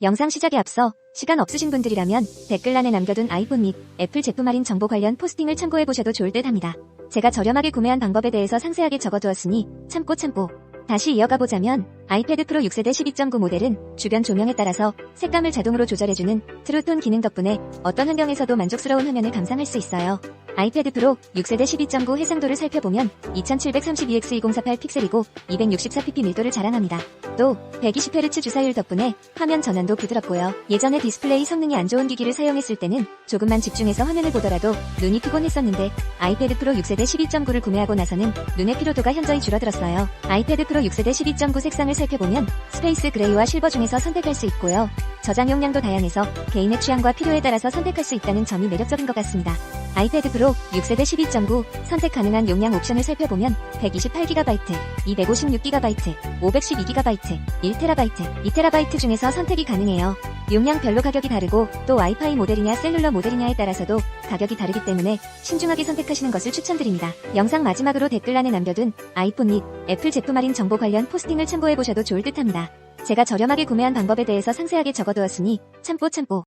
영상 시작에 앞서 시간 없으신 분들이라면 댓글란에 남겨둔 아이폰 및 애플 제품 할인 정보 관련 포스팅을 참고해보셔도 좋을 듯 합니다. 제가 저렴하게 구매한 방법에 대해서 상세하게 적어두었으니 참고 참고. 다시 이어가 보자면 아이패드 프로 6세대 12.9 모델은 주변 조명에 따라서 색감을 자동으로 조절해주는 트루톤 기능 덕분에 어떤 환경에서도 만족스러운 화면을 감상할 수 있어요. 아이패드 프로 6세대 12.9 해상도를 살펴보면 2732x2048 픽셀이고 264pp 밀도를 자랑합니다. 또 120Hz 주사율 덕분에 화면 전환도 부드럽고요. 예전에 디스플레이 성능이 안 좋은 기기를 사용했을 때는 조금만 집중해서 화면을 보더라도 눈이 크곤 했었는데 아이패드 프로 6세대 12.9를 구매하고 나서는 눈의 피로도가 현저히 줄어들었어요. 아이패드 프로 6세대 12.9 색상을 살펴보면 스페이스 그레이와 실버 중에서 선택할 수 있고요. 저장 용량도 다양해서 개인의 취향과 필요에 따라서 선택할 수 있다는 점이 매력적인 것 같습니다. 아이패드 프로 6세대 12.9 선택 가능한 용량 옵션을 살펴보면 128GB, 256GB, 512GB, 1TB, 2TB 중에서 선택이 가능해요. 용량별로 가격이 다르고 또 와이파이 모델이냐 셀룰러 모델이냐에 따라서도 가격이 다르기 때문에 신중하게 선택하시는 것을 추천드립니다. 영상 마지막으로 댓글란에 남겨둔 아이폰 및 애플 제품 할인 정보 관련 포스팅을 참고해보셔도 좋을 듯합니다. 제가 저렴하게 구매한 방법에 대해서 상세하게 적어두었으니 참고 참고.